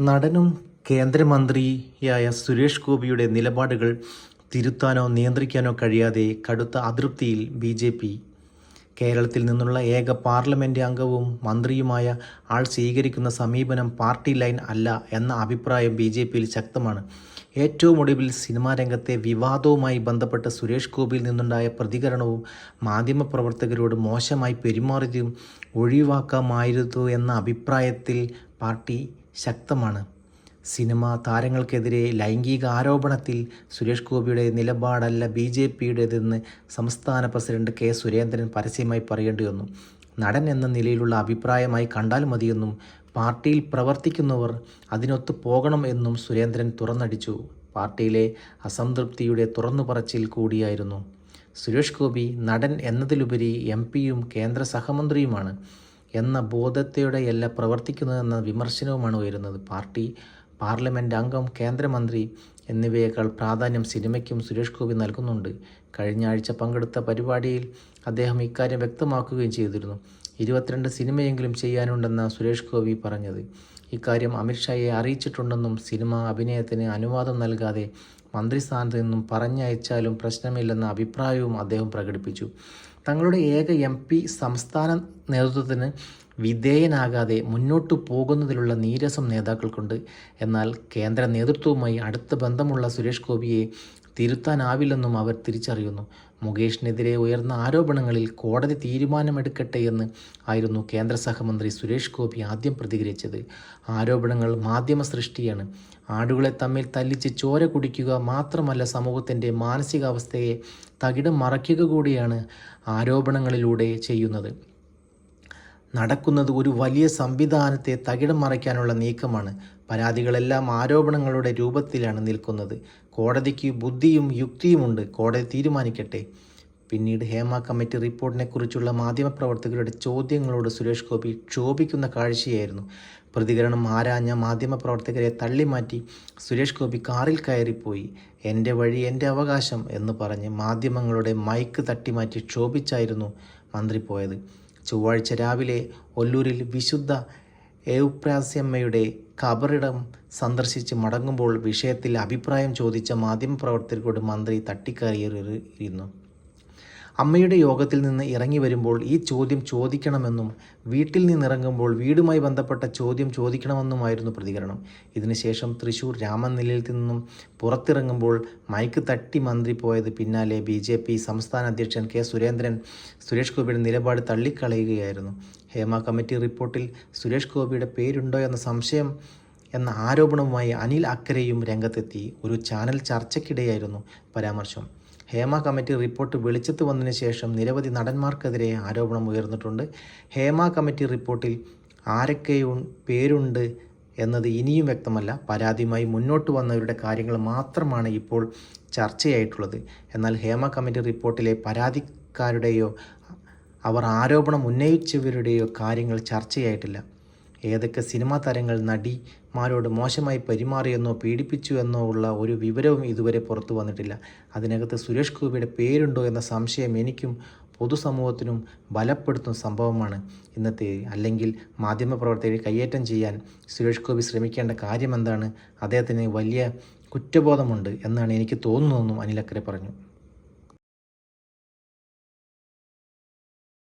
നടനും കേന്ദ്രമന്ത്രിയായ സുരേഷ് ഗോപിയുടെ നിലപാടുകൾ തിരുത്താനോ നിയന്ത്രിക്കാനോ കഴിയാതെ കടുത്ത അതൃപ്തിയിൽ ബി കേരളത്തിൽ നിന്നുള്ള ഏക പാർലമെന്റ് അംഗവും മന്ത്രിയുമായ ആൾ സ്വീകരിക്കുന്ന സമീപനം പാർട്ടി ലൈൻ അല്ല എന്ന അഭിപ്രായം ബി ജെ പിയിൽ ശക്തമാണ്. ഏറ്റവും ഒടുവിൽ സിനിമാ രംഗത്തെ വിവാദവുമായി ബന്ധപ്പെട്ട് സുരേഷ് ഗോപിയിൽ നിന്നുണ്ടായ പ്രതികരണവും മാധ്യമപ്രവർത്തകരോട് മോശമായി പെരുമാറിയതും ഒഴിവാക്കാമായിരുന്നു എന്ന അഭിപ്രായത്തിൽ പാർട്ടി ശക്തമാണ്. സിനിമ താരങ്ങൾക്കെതിരെ ലൈംഗിക ആരോപണത്തിൽ സുരേഷ് ഗോപിയുടെ നിലപാടല്ല ബി ജെ പിയുടേതെന്ന് സംസ്ഥാന പ്രസിഡന്റ് കെ സുരേന്ദ്രൻ പരസ്യമായി പറയേണ്ടി വന്നു. നടൻ എന്ന നിലയിലുള്ള അഭിപ്രായമായി കണ്ടാൽ മതിയെന്നും പാർട്ടിയിൽ പ്രവർത്തിക്കുന്നവർ അതിനൊത്തു പോകണം എന്നും സുരേന്ദ്രൻ തുറന്നടിച്ചു. പാർട്ടിയിലെ അസംതൃപ്തിയുടെ തുറന്നു പറച്ചിൽ കൂടിയായിരുന്നു. സുരേഷ് ഗോപി നടൻ എന്നതിലുപരി എം പിയും കേന്ദ്ര സഹമന്ത്രിയുമാണ്. എന്ന ബോധത്തോടെയല്ല പ്രവർത്തിക്കുന്നതെന്ന വിമർശനവുമാണ് ഉയരുന്നത്. പാർട്ടി പാർലമെന്റ് അംഗം കേന്ദ്രമന്ത്രി എന്നിവയേക്കാൾ പ്രാധാന്യം സിനിമയ്ക്കും സുരേഷ് ഗോപി നൽകുന്നുണ്ട്. കഴിഞ്ഞ ആഴ്ച പങ്കെടുത്ത പരിപാടിയിൽ അദ്ദേഹം ഇക്കാര്യം വ്യക്തമാക്കുകയും ചെയ്തിരുന്നു. ഇരുപത്തിരണ്ട് സിനിമയെങ്കിലും ചെയ്യാനുണ്ടെന്ന സുരേഷ് ഗോപി പറഞ്ഞത്. ഇക്കാര്യം അമിത്ഷായെ അറിയിച്ചിട്ടുണ്ടെന്നും സിനിമ അഭിനയത്തിന് അനുവാദം നൽകാതെ മന്ത്രിസ്ഥാനത്ത് നിന്നും പറഞ്ഞയച്ചാലും പ്രശ്നമില്ലെന്ന അഭിപ്രായവും അദ്ദേഹം പ്രകടിപ്പിച്ചു. തങ്ങളുടെ ഏക എം പി സംസ്ഥാന നേതൃത്വത്തിന് വിധേയനാകാതെ മുന്നോട്ടു പോകുന്നതിലുള്ള നീരസം നേതാക്കൾക്കുണ്ട്. എന്നാൽ കേന്ദ്ര നേതൃത്വവുമായി അടുത്ത ബന്ധമുള്ള സുരേഷ് ഗോപിയെ തിരുത്താനാവില്ലെന്നും അവർ തിരിച്ചറിയുന്നു. മുകേഷിനെതിരെ ഉയർന്ന ആരോപണങ്ങളിൽ കോടതി തീരുമാനമെടുക്കട്ടെ എന്ന് ആയിരുന്നു കേന്ദ്ര സഹമന്ത്രി സുരേഷ് ഗോപി ആദ്യം പ്രതികരിച്ചത്. ആരോപണങ്ങൾ മാധ്യമ സൃഷ്ടിയാണ്. ആടുകളെ തമ്മിൽ തല്ലിച്ച് ചോര കുടിക്കുക മാത്രമല്ല സമൂഹത്തിന്റെ മാനസികാവസ്ഥയെ തകിടം മറയ്ക്കുക കൂടിയാണ് ആരോപണങ്ങളിലൂടെ ചെയ്യുന്നത്. നടക്കുന്നത് ഒരു വലിയ സംവിധാനത്തെ തകിടം മറയ്ക്കാനുള്ള നീക്കമാണ് പരാതികളെല്ലാം ആരോപണങ്ങളുടെ രൂപത്തിലാണ് നിൽക്കുന്നത്. കോടതിക്ക് ബുദ്ധിയും യുക്തിയുമുണ്ട്. കോടതി തീരുമാനിക്കട്ടെ. പിന്നീട് ഹേമ കമ്മിറ്റി റിപ്പോർട്ടിനെക്കുറിച്ചുള്ള മാധ്യമപ്രവർത്തകരുടെ ചോദ്യങ്ങളോട് സുരേഷ് ഗോപി ക്ഷോഭിക്കുന്ന കാഴ്ചയായിരുന്നു. പ്രതികരണം ആരാഞ്ഞ മാധ്യമപ്രവർത്തകരെ തള്ളിമാറ്റി സുരേഷ് ഗോപി കാറിൽ കയറിപ്പോയി. എന്റെ വഴി എന്റെ അവകാശം എന്ന് പറഞ്ഞ് മാധ്യമങ്ങളുടെ മൈക്ക് തട്ടിമാറ്റി ക്ഷോഭിച്ചായിരുന്നു മന്ത്രി പോയത്. ചൊവ്വാഴ്ച രാവിലെ ഒല്ലൂരിൽ വിശുദ്ധ ഏവുപ്രാസ്യമ്മയുടെ ഖബറിടം സന്ദർശിച്ച് മടങ്ങുമ്പോൾ വിഷയത്തിൽ അഭിപ്രായം ചോദിച്ച മാധ്യമപ്രവർത്തകരോട് മന്ത്രി തട്ടിക്കയറിയിരുന്നു. അമ്മയുടെ യോഗത്തിൽ നിന്ന് ഇറങ്ങി വരുമ്പോൾ ഈ ചോദ്യം ചോദിക്കണമെന്നും വീട്ടിൽ നിന്നിറങ്ങുമ്പോൾ വീടുമായി ബന്ധപ്പെട്ട ചോദ്യം ചോദിക്കണമെന്നുമായിരുന്നു പ്രതികരണം. ഇതിനുശേഷം തൃശൂർ രാമനിലയത്തിൽ നിന്നും പുറത്തിറങ്ങുമ്പോൾ മൈക്ക് തട്ടി മന്ത്രി പോയത് പിന്നാലെ ബി ജെ പി സംസ്ഥാന അധ്യക്ഷൻ കെ സുരേന്ദ്രൻ സുരേഷ് ഗോപിയുടെ നിലപാട് തള്ളിക്കളയുകയായിരുന്നു. ഹേമ കമ്മിറ്റി റിപ്പോർട്ടിൽ സുരേഷ് ഗോപിയുടെ പേരുണ്ടോ എന്ന സംശയം എന്ന ആരോപണവുമായി അനിൽ അക്കരെയും രംഗത്തെത്തി. ഒരു ചാനൽ ചർച്ചയ്ക്കിടെയായിരുന്നു പരാമർശം. ഹേമ കമ്മിറ്റി റിപ്പോർട്ട് വെളിച്ചത്ത് വന്നതിന് ശേഷം നിരവധി നടന്മാർക്കെതിരെ ആരോപണം ഉയർന്നിട്ടുണ്ട്. ഹേമ കമ്മിറ്റി റിപ്പോർട്ടിൽ ആരൊക്കെ പേരുണ്ട് എന്നത് ഇനിയും വ്യക്തമല്ല. പരാതിയുമായി മുന്നോട്ട് വന്നവരുടെ കാര്യങ്ങൾ മാത്രമാണ് ഇപ്പോൾ ചർച്ചയായിട്ടുള്ളത്. എന്നാൽ ഹേമ കമ്മിറ്റി റിപ്പോർട്ടിലെ പരാതിക്കാരുടെയോ അവർ ആരോപണം ഉന്നയിച്ചവരുടെയോ കാര്യങ്ങൾ ചർച്ചയായിട്ടില്ല. ഏതൊക്കെ സിനിമാ താരങ്ങൾ നടിമാരോട് മോശമായി പെരുമാറിയെന്നോ പീഡിപ്പിച്ചു എന്നോ ഉള്ള ഒരു വിവരവും ഇതുവരെ പുറത്തു വന്നിട്ടില്ല. അതിനകത്ത് സുരേഷ് ഗോപിയുടെ പേരുണ്ടോ എന്ന സംശയം എനിക്കും പൊതുസമൂഹത്തിനും ബലപ്പെടുത്തുന്ന സംഭവമാണ്. ഇന്നത്തെ അല്ലെങ്കിൽ മാധ്യമപ്രവർത്തകരെ കയ്യേറ്റം ചെയ്യാൻ സുരേഷ് ഗോപി ശ്രമിക്കേണ്ട കാര്യമെന്താണ്? അദ്ദേഹത്തിന് വലിയ കുറ്റബോധമുണ്ട് എന്നാണ് എനിക്ക് തോന്നുന്നതെന്നും അനിലക്കരെ പറഞ്ഞു.